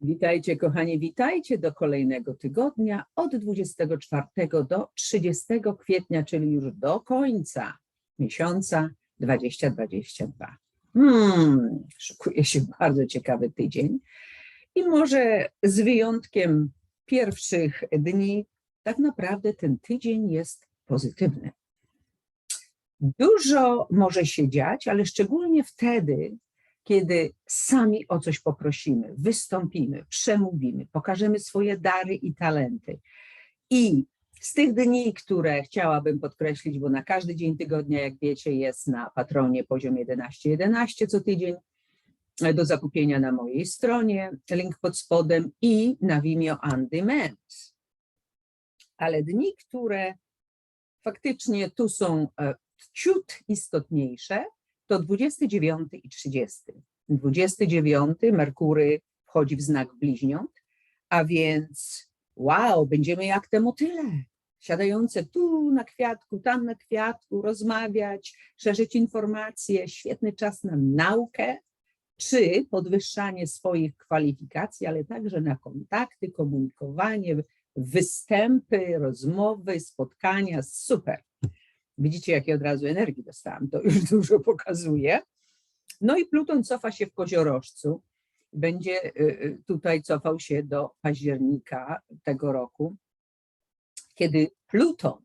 Witajcie, kochani, witajcie do kolejnego tygodnia od 24 do 30 kwietnia, czyli już do końca miesiąca 2022. Hmm, szykuje się bardzo ciekawy tydzień i może z wyjątkiem pierwszych dni, tak naprawdę ten tydzień jest pozytywny. Dużo może się dziać, ale szczególnie wtedy, kiedy sami o coś poprosimy, wystąpimy, przemówimy, pokażemy swoje dary i talenty. I z tych dni, które chciałabym podkreślić, bo na każdy dzień tygodnia, jak wiecie, jest na patronie poziom 11.11 11 co tydzień e, do zakupienia na mojej stronie, link pod spodem i na Vimeo On Demand. Ale dni, które faktycznie tu są e, ciut istotniejsze, to 29 i 30. 29 Merkury wchodzi w znak bliźniąt, a więc wow, będziemy jak te motyle, siadające tu na kwiatku, tam na kwiatku, rozmawiać, szerzyć informacje, świetny czas na naukę, czy podwyższanie swoich kwalifikacji, ale także na kontakty, komunikowanie, występy, rozmowy, spotkania, super. Widzicie, jakie od razu energii dostałam, to już dużo pokazuje. No i Pluton cofa się w koziorożcu, będzie y, y, tutaj cofał się do października tego roku, kiedy Pluton,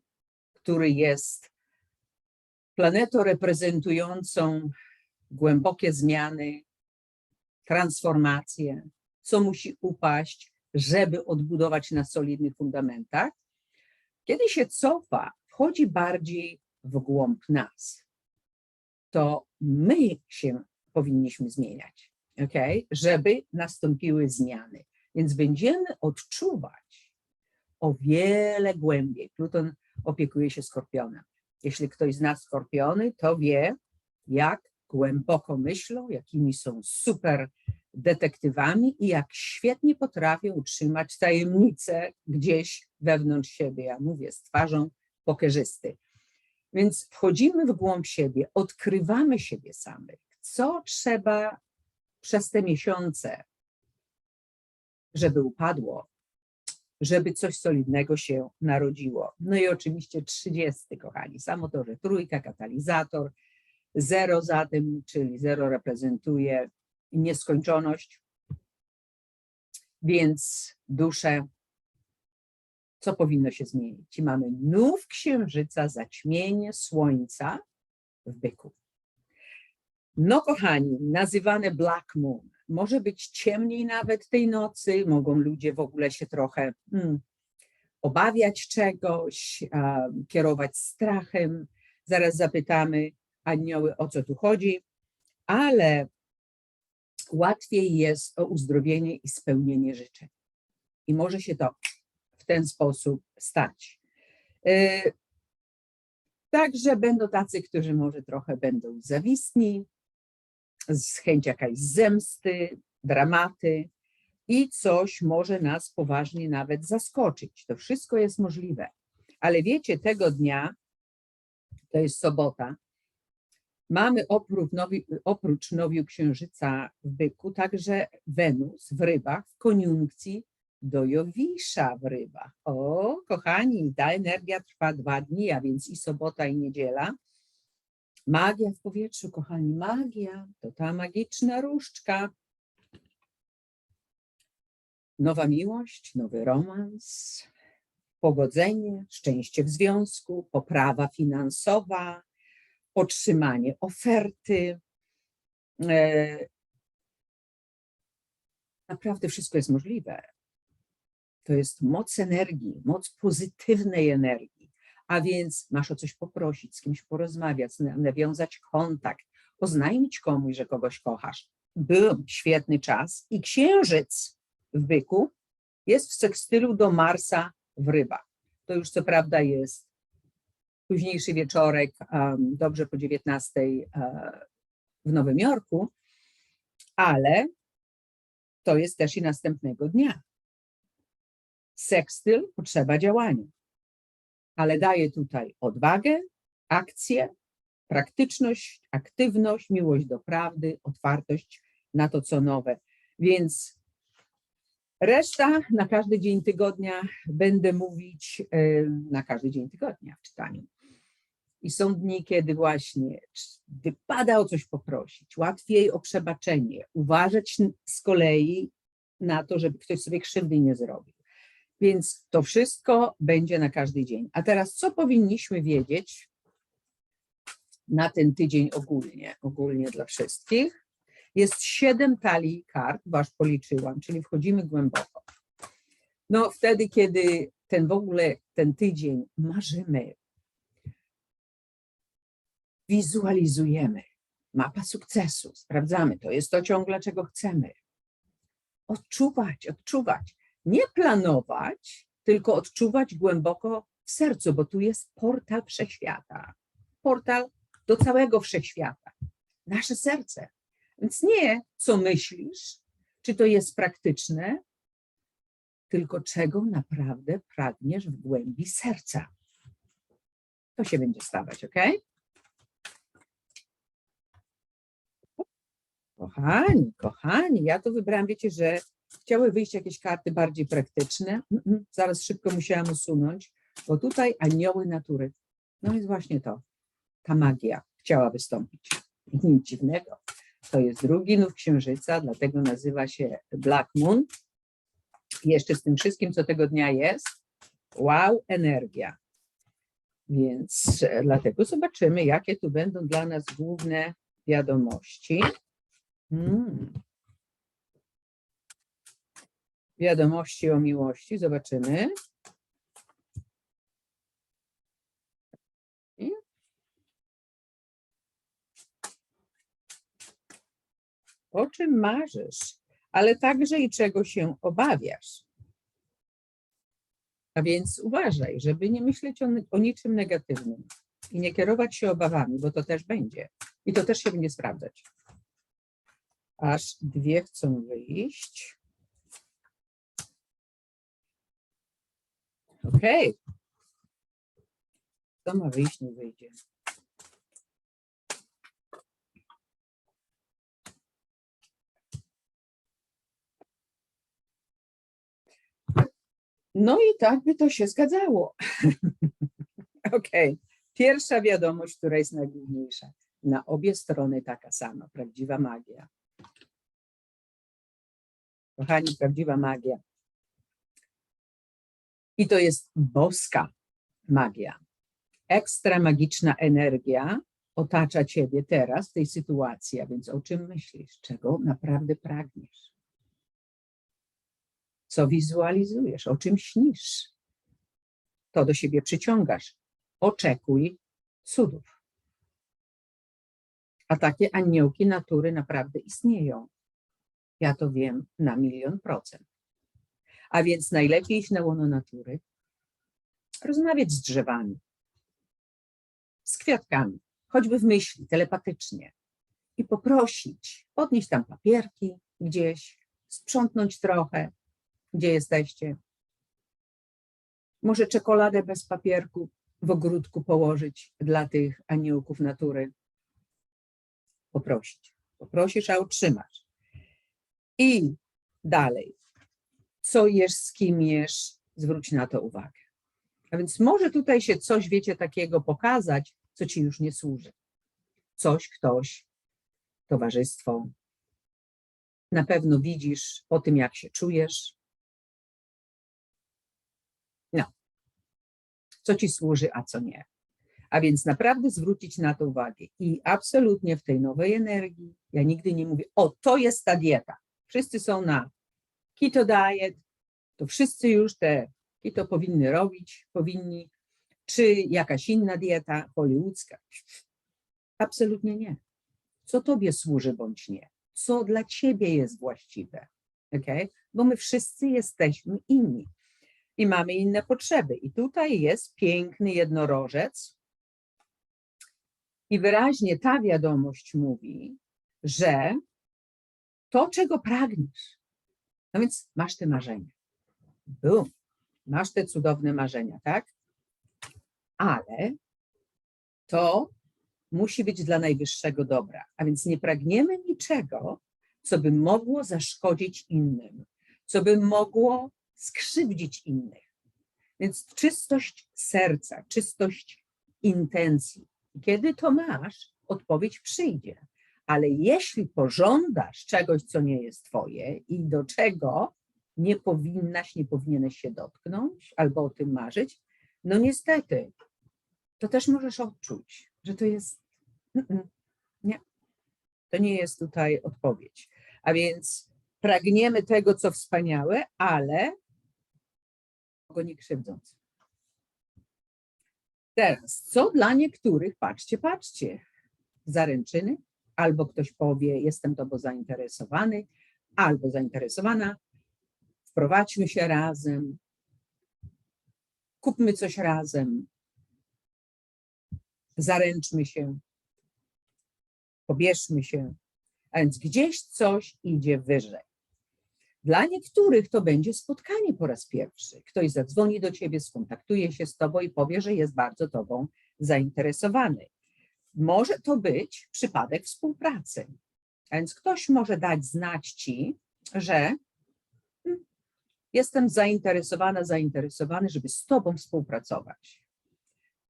który jest planetą reprezentującą głębokie zmiany, transformacje, co musi upaść, żeby odbudować na solidnych fundamentach, kiedy się cofa, wchodzi bardziej w głąb nas. To my się powinniśmy zmieniać, okay? żeby nastąpiły zmiany. Więc będziemy odczuwać o wiele głębiej. Pluton opiekuje się skorpionem. Jeśli ktoś zna skorpiony, to wie, jak głęboko myślą, jakimi są super detektywami i jak świetnie potrafią utrzymać tajemnicę gdzieś wewnątrz siebie. Ja mówię z twarzą pokerzysty. Więc wchodzimy w głąb siebie, odkrywamy siebie samych, co trzeba przez te miesiące, żeby upadło, żeby coś solidnego się narodziło. No i oczywiście 30, kochani, samo to, że trójka, katalizator, zero za tym, czyli zero reprezentuje nieskończoność, więc duszę co powinno się zmienić? I mamy nów księżyca, zaćmienie słońca w byku. No, kochani, nazywane Black Moon. Może być ciemniej nawet tej nocy, mogą ludzie w ogóle się trochę hmm, obawiać czegoś, kierować strachem. Zaraz zapytamy anioły, o co tu chodzi, ale łatwiej jest o uzdrowienie i spełnienie życzeń. I może się to ten sposób stać. E, także będą tacy, którzy może trochę będą zawistni, z chęć jakaś zemsty, dramaty i coś może nas poważnie nawet zaskoczyć. To wszystko jest możliwe. Ale wiecie, tego dnia, to jest sobota, mamy oprócz, nowi, oprócz nowiu księżyca w byku także Wenus w rybach w koniunkcji do Jowisza w rybach. O, kochani, ta energia trwa dwa dni, a więc i sobota, i niedziela. Magia w powietrzu, kochani, magia to ta magiczna różdżka. Nowa miłość, nowy romans, pogodzenie, szczęście w związku, poprawa finansowa, otrzymanie oferty. E, naprawdę wszystko jest możliwe to jest moc energii, moc pozytywnej energii. A więc masz o coś poprosić, z kimś porozmawiać, nawiązać kontakt, oznajmić komuś, że kogoś kochasz. Był świetny czas i księżyc w byku jest w sekstylu do Marsa w rybach. To już co prawda jest późniejszy wieczorek, dobrze po 19 uh, e, w Nowym Jorku, ale to jest też i następnego dnia. Sekstyl potrzeba działania, ale daje tutaj odwagę, akcję, praktyczność, aktywność, miłość do prawdy, otwartość na to, co nowe. Więc Reszta na każdy dzień tygodnia będę mówić e, na każdy dzień tygodnia w czytaniu. I są dni, kiedy właśnie wypada o coś poprosić, łatwiej o przebaczenie, uważać z kolei na to, żeby ktoś sobie krzywdy nie zrobił. Więc to wszystko będzie na każdy dzień. A teraz, co powinniśmy wiedzieć na ten tydzień ogólnie, ogólnie dla wszystkich? Jest siedem talii kart, bo aż policzyłam, czyli wchodzimy głęboko. No wtedy, kiedy ten w ogóle, ten tydzień marzymy, wizualizujemy, mapa sukcesu, sprawdzamy, to jest to ciągle, czego chcemy. Odczuwać, odczuwać, nie planować, tylko odczuwać głęboko w sercu, bo tu jest portal wszechświata, portal do całego wszechświata, nasze serce. Więc nie co myślisz, czy to jest praktyczne, tylko czego naprawdę pragniesz w głębi serca. To się będzie stawać, ok? Kochani, kochani, ja to wybrałam, wiecie, że chciały wyjść jakieś karty bardziej praktyczne. Zaraz szybko musiałam usunąć, bo tutaj anioły natury. No jest właśnie to, ta magia chciała wystąpić. Nic dziwnego. To jest drugi nów księżyca, dlatego nazywa się Black Moon. I jeszcze z tym wszystkim, co tego dnia jest, wow, energia. Więc e, dlatego zobaczymy, jakie tu będą dla nas główne wiadomości. Hmm. Wiadomości o miłości, zobaczymy. O czym marzysz, ale także i czego się obawiasz. A więc uważaj, żeby nie myśleć o, o niczym negatywnym i nie kierować się obawami, bo to też będzie. I to też się będzie sprawdzać. Aż dwie chcą wyjść. Okej. To ma wyjść, nie wyjdzie. No i tak by to się zgadzało. Okej. Pierwsza wiadomość, która jest najgłówniejsza. Na obie strony taka sama, prawdziwa magia. Kochani, prawdziwa magia. I to jest boska magia. Ekstra magiczna energia otacza ciebie teraz w tej sytuacji, a więc o czym myślisz, czego naprawdę pragniesz, co wizualizujesz, o czym śnisz. To do siebie przyciągasz. Oczekuj cudów. A takie aniołki natury naprawdę istnieją. Ja to wiem na milion procent. A więc najlepiej iść na łono natury, rozmawiać z drzewami, z kwiatkami, choćby w myśli, telepatycznie i poprosić, podnieść tam papierki gdzieś, sprzątnąć trochę, gdzie jesteście. Może czekoladę bez papierku w ogródku położyć dla tych aniołków natury. Poprosić. Poprosisz, a otrzymasz. I dalej co jesz, z kim jesz, zwróć na to uwagę. A więc może tutaj się coś, wiecie, takiego pokazać, co ci już nie służy. Coś, ktoś, towarzystwo. Na pewno widzisz po tym, jak się czujesz. No. Co ci służy, a co nie. A więc naprawdę zwrócić na to uwagę. I absolutnie w tej nowej energii, ja nigdy nie mówię, o, to jest ta dieta. Wszyscy są na keto diet, to wszyscy już te keto powinny robić, powinni, czy jakaś inna dieta hollywoodzka. Absolutnie nie. Co tobie służy bądź nie? Co dla ciebie jest właściwe? Okay? Bo my wszyscy jesteśmy inni i mamy inne potrzeby. I tutaj jest piękny jednorożec. I wyraźnie ta wiadomość mówi, że to, czego pragniesz, no więc masz te marzenia. Bum, masz te cudowne marzenia, tak? Ale to musi być dla najwyższego dobra. A więc nie pragniemy niczego, co by mogło zaszkodzić innym, co by mogło skrzywdzić innych. Więc czystość serca, czystość intencji. Kiedy to masz, odpowiedź przyjdzie. Ale jeśli pożądasz czegoś, co nie jest twoje i do czego nie powinnaś, nie powinieneś się dotknąć albo o tym marzyć, no niestety, to też możesz odczuć, że to jest. Nie, to nie jest tutaj odpowiedź. A więc pragniemy tego, co wspaniałe, ale go nie krzywdząc. Teraz, co dla niektórych, patrzcie, patrzcie, zaręczyny, albo ktoś powie, jestem tobą zainteresowany, albo zainteresowana, wprowadźmy się razem, kupmy coś razem, zaręczmy się, pobierzmy się, a więc gdzieś coś idzie wyżej. Dla niektórych to będzie spotkanie po raz pierwszy. Ktoś zadzwoni do ciebie, skontaktuje się z tobą i powie, że jest bardzo tobą zainteresowany. Może to być przypadek współpracy. A więc ktoś może dać znać ci, że hmm, jestem zainteresowana, zainteresowany, żeby z tobą współpracować.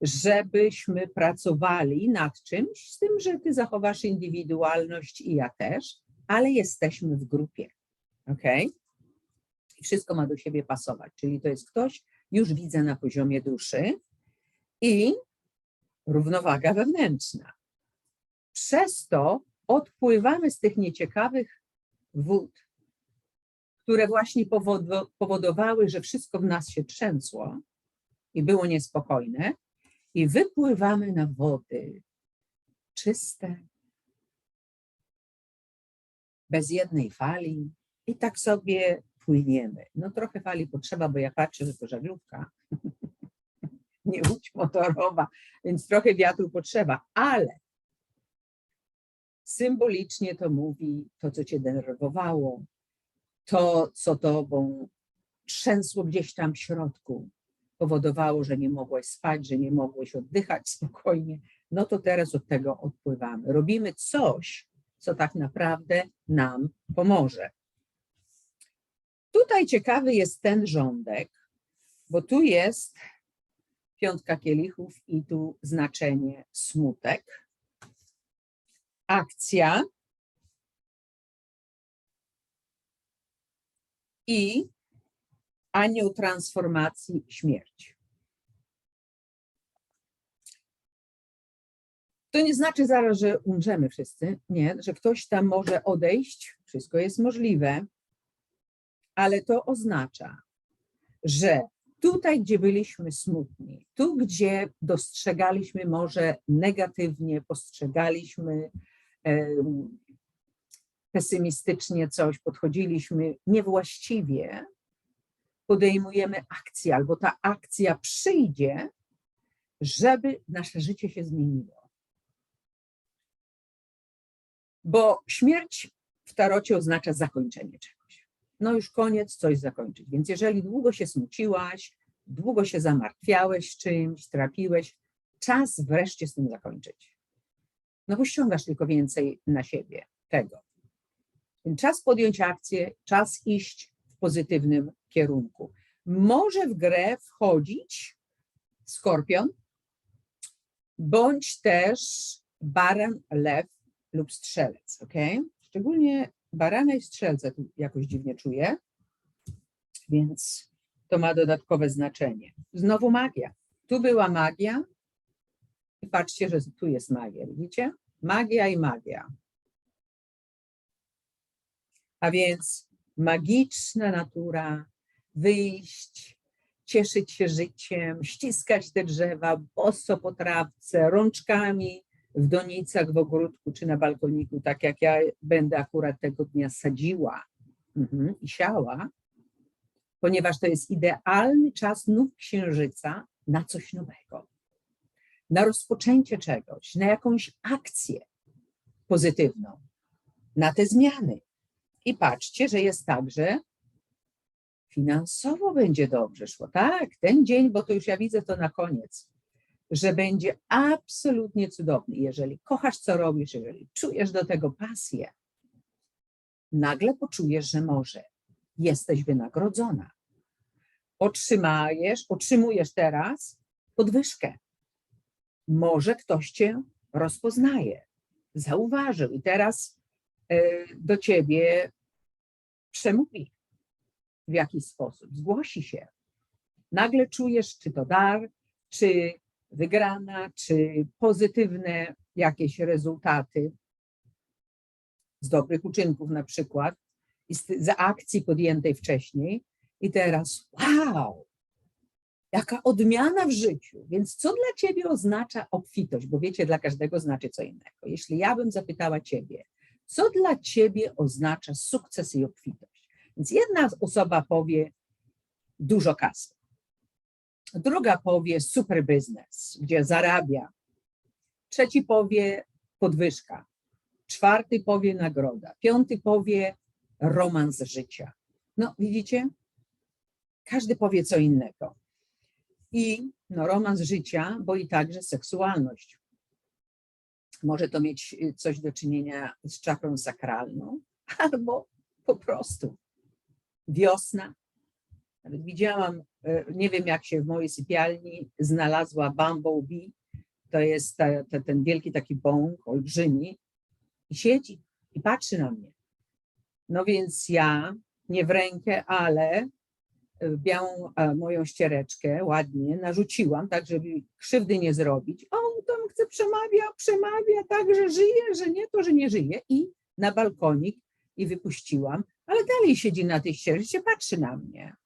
Żebyśmy pracowali nad czymś, z tym, że ty zachowasz indywidualność i ja też, ale jesteśmy w grupie. Ok? I wszystko ma do siebie pasować. Czyli to jest ktoś, już widzę na poziomie duszy i równowaga wewnętrzna. Przez to odpływamy z tych nieciekawych wód, które właśnie powodo- powodowały, że wszystko w nas się trzęsło i było niespokojne, i wypływamy na wody czyste, bez jednej fali, i tak sobie płyniemy. No trochę fali potrzeba, bo ja patrzę, że to żaglówka, nie łódź motorowa, więc trochę wiatru potrzeba, ale symbolicznie to mówi to, co cię denerwowało, to, co tobą trzęsło gdzieś tam w środku, powodowało, że nie mogłeś spać, że nie mogłeś oddychać spokojnie, no to teraz od tego odpływamy. Robimy coś, co tak naprawdę nam pomoże. Tutaj ciekawy jest ten rządek, bo tu jest piątka kielichów i tu znaczenie smutek. Akcja i anioł transformacji śmierć. To nie znaczy zaraz, że umrzemy wszyscy, nie, że ktoś tam może odejść, wszystko jest możliwe, ale to oznacza, że tutaj, gdzie byliśmy smutni, tu, gdzie dostrzegaliśmy może negatywnie, postrzegaliśmy pesymistycznie coś, podchodziliśmy niewłaściwie, podejmujemy akcję, albo ta akcja przyjdzie, żeby nasze życie się zmieniło. Bo śmierć w tarocie oznacza zakończenie czegoś. No już koniec, coś zakończyć. Więc jeżeli długo się smuciłaś, długo się zamartwiałeś czymś, trapiłeś, czas wreszcie z tym zakończyć. No bo ściągasz tylko więcej na siebie tego. Czas podjąć akcję, czas iść w pozytywnym kierunku. Może w grę wchodzić skorpion, bądź też baran, lew lub strzelec, ok? Szczególnie barana i strzelce tu jakoś dziwnie czuję, więc to ma dodatkowe znaczenie. Znowu magia. Tu była magia i patrzcie, że tu jest magia, widzicie? Magia i magia. A więc magiczna natura, wyjść, cieszyć się życiem, ściskać te drzewa, boso po trawce, rączkami w donicach w ogródku czy na balkoniku, tak jak ja będę akurat tego dnia sadziła mhm, i siała, ponieważ to jest idealny czas nóg księżyca na coś nowego, na rozpoczęcie czegoś, na jakąś akcję pozytywną, na te zmiany. I patrzcie, że jest tak, że finansowo będzie dobrze szło. Tak, ten dzień, bo to już ja widzę to na koniec, że będzie absolutnie cudowny. Jeżeli kochasz, co robisz, jeżeli czujesz do tego pasję, nagle poczujesz, że może jesteś wynagrodzona. Otrzymajesz, otrzymujesz teraz podwyżkę. Może ktoś cię rozpoznaje, zauważył i teraz e, do ciebie przemówi w jakiś sposób, zgłosi się. Nagle czujesz, czy to dar, czy wygrana, czy pozytywne jakieś rezultaty z dobrych uczynków na przykład, i z, akcji podjętej wcześniej i teraz wow, jaka odmiana w życiu. Więc co dla ciebie oznacza obfitość? Bo wiecie, dla każdego znaczy co innego. Jeśli ja bym zapytała ciebie, co dla ciebie oznacza sukces i obfitość? Więc jedna osoba powie dużo kasy. Druga powie super biznes, gdzie zarabia. Trzeci powie podwyżka. Czwarty powie nagroda. Piąty powie romans życia. No, widzicie? Każdy powie co innego. I no, romans życia, bo i także seksualność. Może to mieć y, coś do czynienia z czakrą sakralną, albo po prostu wiosna. Nawet widziałam, nie wiem jak się w mojej sypialni znalazła bumblebee, to jest ta, ta, ten wielki taki bąk, olbrzymi, i siedzi i patrzy na mnie. No więc ja, nie w rękę, ale białą e, moją ściereczkę ładnie narzuciłam, tak żeby krzywdy nie zrobić. On tam chce przemawia, przemawia, tak, że żyje, że nie, to, że nie żyje. I na balkonik i wypuściłam, ale dalej siedzi na tej ścieżce, patrzy na mnie.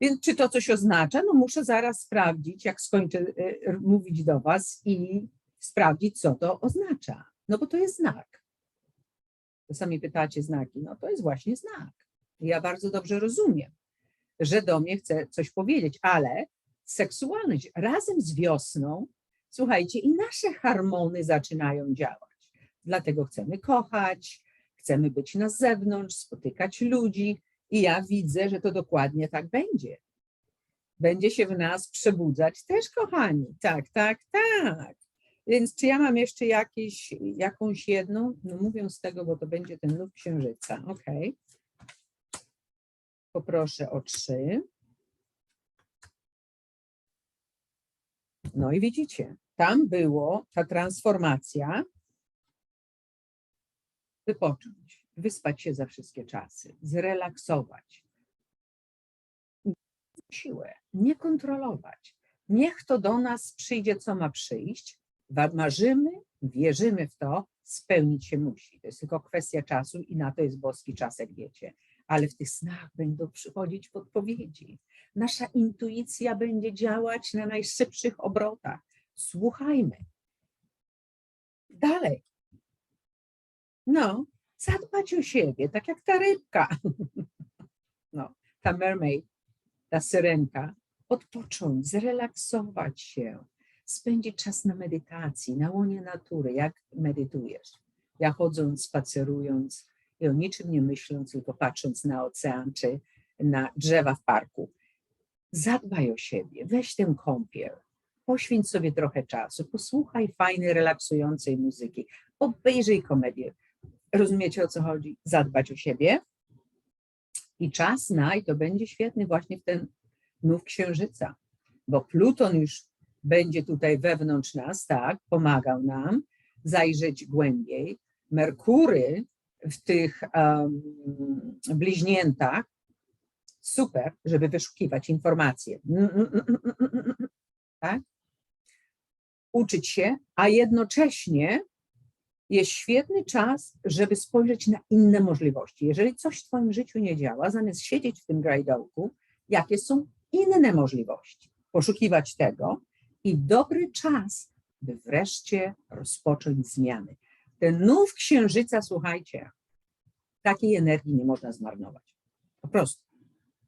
Więc czy to coś oznacza? No muszę zaraz sprawdzić, jak skończę e, mówić do was i sprawdzić, co to oznacza. No bo to jest znak. Czasami pytacie znaki, no to jest właśnie znak. Ja bardzo dobrze rozumiem, że do mnie chce coś powiedzieć, ale seksualność razem z wiosną, słuchajcie, i nasze hormony zaczynają działać. Dlatego chcemy kochać, chcemy być na zewnątrz, spotykać ludzi i ja widzę, że to dokładnie tak będzie. Będzie się w nas przebudzać też, kochani. Tak, tak, tak. Więc czy ja mam jeszcze jakieś, jakąś jedną? No mówię z tego, bo to będzie ten nów księżyca. Ok. Poproszę o trzy. No i widzicie, tam było ta transformacja. Wypocząć, wyspać się za wszystkie czasy, zrelaksować. Siłę, nie kontrolować. Niech to do nas przyjdzie, co ma przyjść, marzymy, wierzymy w to, spełnić się musi. To jest tylko kwestia czasu i na to jest boski czas, jak wiecie. Ale w tych snach będą przychodzić podpowiedzi. Nasza intuicja będzie działać na najszybszych obrotach. Słuchajmy. Dalej. No, zadbać o siebie, tak jak ta rybka. No, ta mermaid, ta syrenka. Odpocząć, zrelaksować się, spędzić czas na medytacji, na łonie natury, jak medytujesz. Ja chodząc, spacerując i o niczym nie myśląc, tylko patrząc na ocean czy na drzewa w parku. Zadbaj o siebie, weź tę kąpiel, poświęć sobie trochę czasu, posłuchaj fajnej, relaksującej muzyki, obejrzyj komedię. Rozumiecie o co chodzi? Zadbać o siebie. I czas na, i to będzie świetny właśnie w ten nów księżyca, bo Pluton już będzie tutaj wewnątrz nas, tak, pomagał nam zajrzeć głębiej. Merkury w tych um, bliźniętach, super, żeby wyszukiwać informacje. Tak? Uczyć się, a jednocześnie jest świetny czas, żeby spojrzeć na inne możliwości. Jeżeli coś w Twoim życiu nie działa, zamiast siedzieć w tym grajdołku, jakie są inne możliwości? Poszukiwać tego, i dobry czas, by wreszcie rozpocząć zmiany. Ten nów księżyca, słuchajcie, takiej energii nie można zmarnować. Po prostu.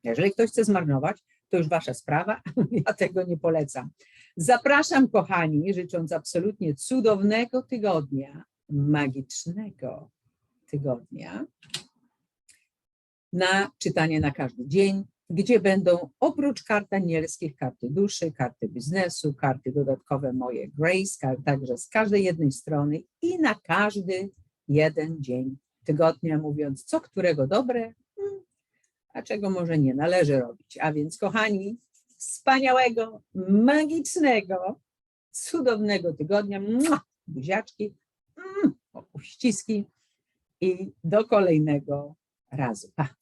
Jeżeli ktoś chce zmarnować, to już wasza sprawa, ja tego nie polecam. Zapraszam, kochani, życząc absolutnie cudownego tygodnia, magicznego tygodnia, na czytanie na każdy dzień, gdzie będą oprócz kart anielskich, karty duszy, karty biznesu, karty dodatkowe moje Grace, także z każdej jednej strony i na każdy jeden dzień tygodnia, mówiąc co którego dobre, hmm, a czego może nie należy robić. A więc, kochani, wspaniałego, magicznego, cudownego tygodnia. Buziaczki, mm, uściski i do kolejnego razu. Pa.